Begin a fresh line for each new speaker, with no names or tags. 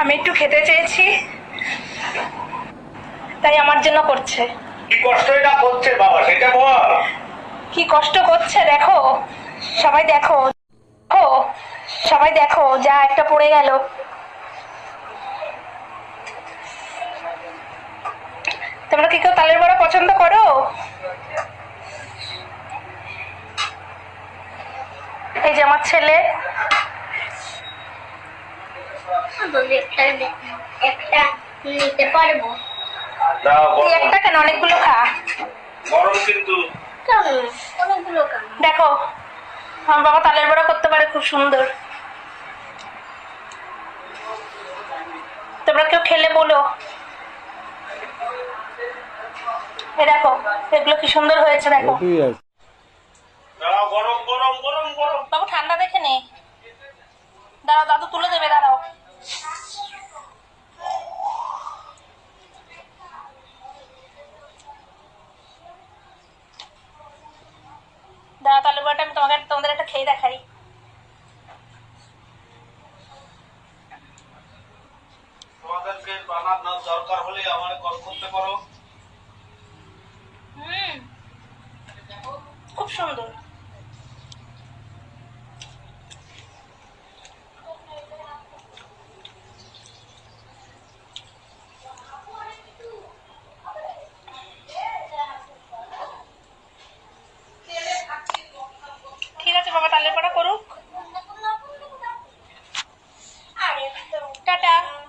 আমি একটু খেতে চেয়েছি। তাই আমার জন্য করছে।
কি কষ্ট এটা করছে বাবা সেটা বল।
কি কষ্ট করছে দেখো সবাই দেখো দেখো সবাই দেখো যা একটা পড়ে গেল। তোমরা কি কেউ তালের বড়া পছন্দ করো? এই যে আমার ছেলে।
একটা একটা নিতে পারব।
দাও
একটা কেন? অনেকগুলো খা।
গরম কিন্তু।
অনেকগুলো কেমন
দেখো আমার বাবা তালের বড়া করতে পারে খুব সুন্দর। তোমরা কেউ খেলে বলো। এ দেখো এগুলো কি সুন্দর হয়েছে দেখো।
গরম গরম গরম গরম।
বাবু ঠান্ডা দেখে নে। দাঁড়াও দাদু তুলে দেবে বড়াটা আমি তোমাকে তোমাদের একটা খেয়ে দেখাই।
তোমাদেরকে বানানোর দরকার হলে আমার কল করতে পারো।
হুম। খুব সুন্দর। টাটা